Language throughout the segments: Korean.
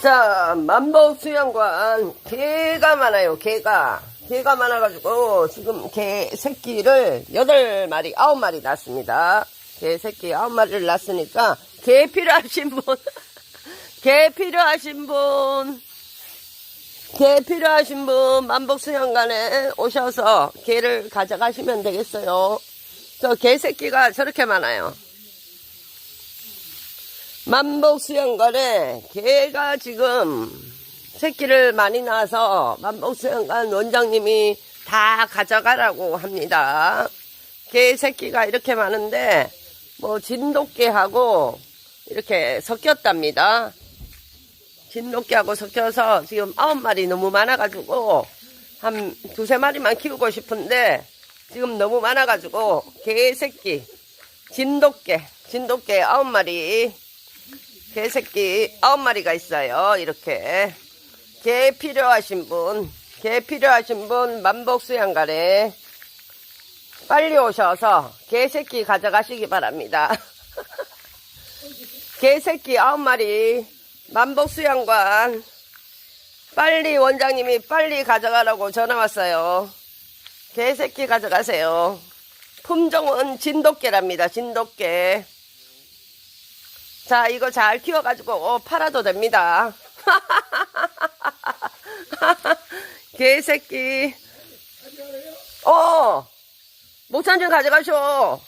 자, 만복 수영관 개가 많아요. 개가 개가 많아가지고 지금 개 새끼를 여덟 마리, 아홉 마리 낳습니다. 개 새끼 아홉 마리를 낳았으니까 개 필요하신 분, 개 필요하신 분, 개 필요하신 분 만복 수영관에 오셔서 개를 가져가시면 되겠어요. 저 개 새끼가 저렇게 많아요. 만복 수영관에 개가 지금 새끼를 많이 낳아서 만복 수영관 원장님이 다 가져가라고 합니다. 개 새끼가 이렇게 많은데 뭐 진돗개하고 이렇게 섞였답니다. 진돗개하고 섞여서 지금 아홉 마리 너무 많아가지고 한 두세 마리만 키우고 싶은데 지금 너무 많아가지고 개 새끼 진돗개 진돗개 아홉 마리 개새끼 아홉 마리가 있어요. 이렇게 개 필요하신 분, 개 필요하신 분 만복 수양가래 빨리 오셔서 개새끼 가져가시기 바랍니다. 개새끼 아홉 마리 만복 수양관 빨리 원장님이 빨리 가져가라고 전화 왔어요. 개새끼 가져가세요. 품종은 진돗개랍니다. 진돗개. 자, 이거 잘 키워가지고 어, 팔아도 됩니다. 개새끼. 어, 목찬 좀 가져가쇼.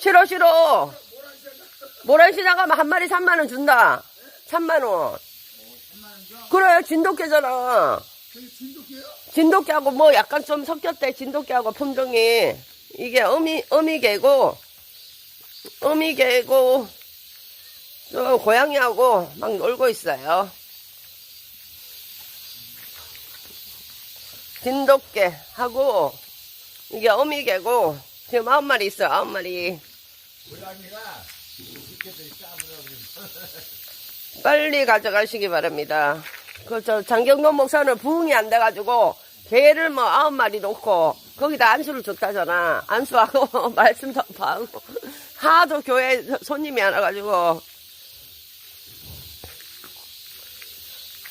싫어, 싫어. 모란시장 가면 한 마리 3만원 준다. 3만원. 그래, 진돗개잖아. 진돗개하고 뭐 약간 좀 섞였대, 진돗개하고 품종이. 이게 어미, 어미개고, 어미개고, 저 고양이하고 막 놀고 있어요. 진돗개 하고 이게 어미개고 지금 아홉 마리 있어요. 아홉 마리. 빨리 가져가시기 바랍니다. 그저 장경돈 목사는 부흥이 안 돼가지고 개를 뭐 아홉 마리 놓고 거기다 안수를 줬다잖아. 안수하고 말씀도 하고 하도 교회 손님이 안 와가지고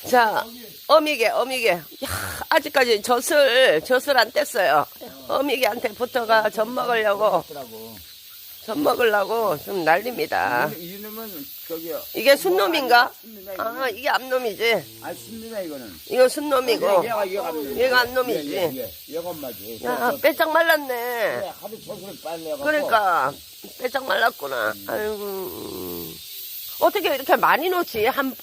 자, 어미개, 어미개. 야, 아직까지 젖을, 젖을 안 뗐어요. 어미개한테 붙어가 젖 먹으려고. 젖 먹으려고 좀 난립니다. 이놈은. 이게 순놈인가? 이거는. 아, 이게 암놈이지. 아, 순놈이야, 이거는. 이거 순놈이고. 얘가, 얘가 암놈이지. 얘, 얘, 얘. 얘가 엄마지. 야, 저, 저, 빼짝 말랐네. 그래. 그러니까, 빼짝 말랐구나. 아이고. 어떻게 이렇게 많이 놓지? 한,